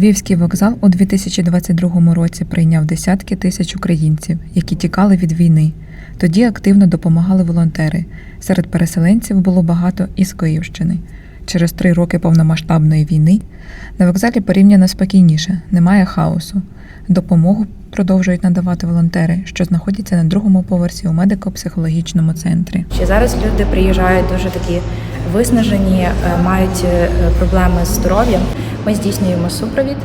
Львівський вокзал у 2022 році прийняв десятки тисяч українців, які тікали від війни. Тоді активно допомагали волонтери. Серед переселенців було багато із Київщини. Через три роки повномасштабної війни на вокзалі порівняно спокійніше, немає хаосу. Допомогу продовжують надавати волонтери, що знаходяться на другому поверсі у медико-психологічному центрі. Ще зараз люди приїжджають дуже такі виснажені, е, мають е, проблеми з здоров'ям. Ми здійснюємо супровід.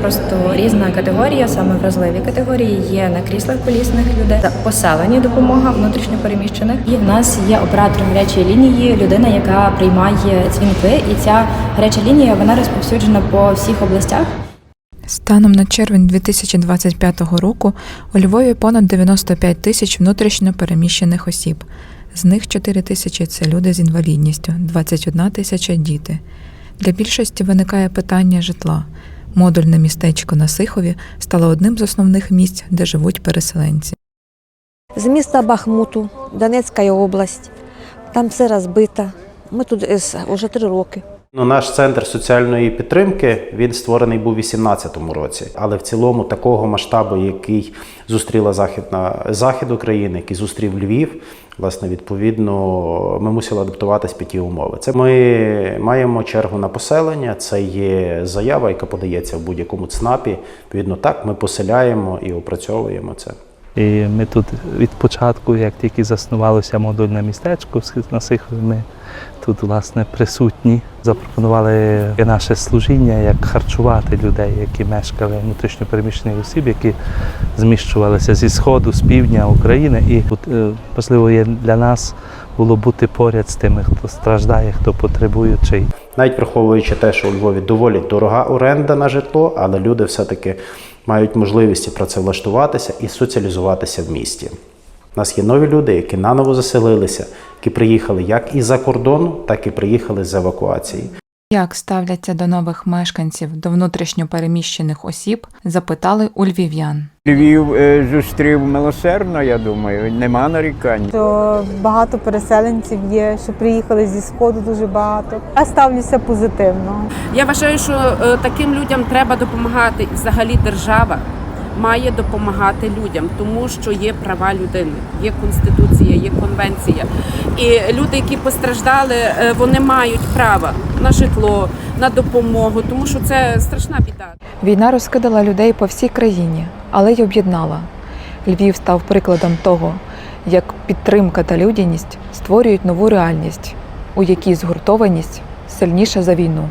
Просто різна категорія, саме вразливі категорії є на кріслах колісних людей, поселені допомога внутрішньопереміщених. І в нас є оператор гарячої лінії, людина, яка приймає дзвінки. І ця гаряча лінія вона розповсюджена по всіх областях. Станом на червень 2025 року у Львові понад 95 тисяч внутрішньо переміщених осіб. З них 4 тисячі це люди з інвалідністю, 21 тисяча діти. Для більшості виникає питання житла. Модульне містечко на Сихові стало одним з основних місць, де живуть переселенці. З міста Бахмуту, Донецька область. Там все розбито. Ми тут вже три роки. Ну, наш центр соціальної підтримки він створений був у 2018 році, але в цілому такого масштабу, який зустріла західна захід України, який зустрів Львів, власне, відповідно, ми мусили адаптуватись під ті умови. Це ми маємо чергу на поселення. Це є заява, яка подається в будь-якому ЦНАПі. Відповідно, так ми поселяємо і опрацьовуємо це. І ми тут від початку, як тільки заснувалося модульне містечко на Сихові, ми тут власне присутні. Запропонували наше служіння, як харчувати людей, які мешкали внутрішньо переміщених осіб, які зміщувалися зі сходу, з півдня України. І тут е, є для нас було бути поряд з тими, хто страждає, хто потребуючий. Навіть враховуючи те, що у Львові доволі дорога оренда на житло, але люди все-таки мають можливість працевлаштуватися і соціалізуватися в місті. У нас є нові люди, які наново заселилися, які приїхали як із-за кордону, так і приїхали з евакуації. Як ставляться до нових мешканців, до внутрішньо переміщених осіб, запитали у львів'ян. Львів е, зустрів милосердно, я думаю, нема нарікань. То багато переселенців є, що приїхали зі сходу дуже багато. Я ставлюся позитивно. Я вважаю, що е, таким людям треба допомагати. І взагалі держава має допомагати людям, тому що є права людини, є конституція, є конвенція. І люди, які постраждали, е, вони мають право на житло, на допомогу, тому що це страшна біда. Війна розкидала людей по всій країні, але й об'єднала. Львів став прикладом того, як підтримка та людяність створюють нову реальність, у якій згуртованість сильніша за війну.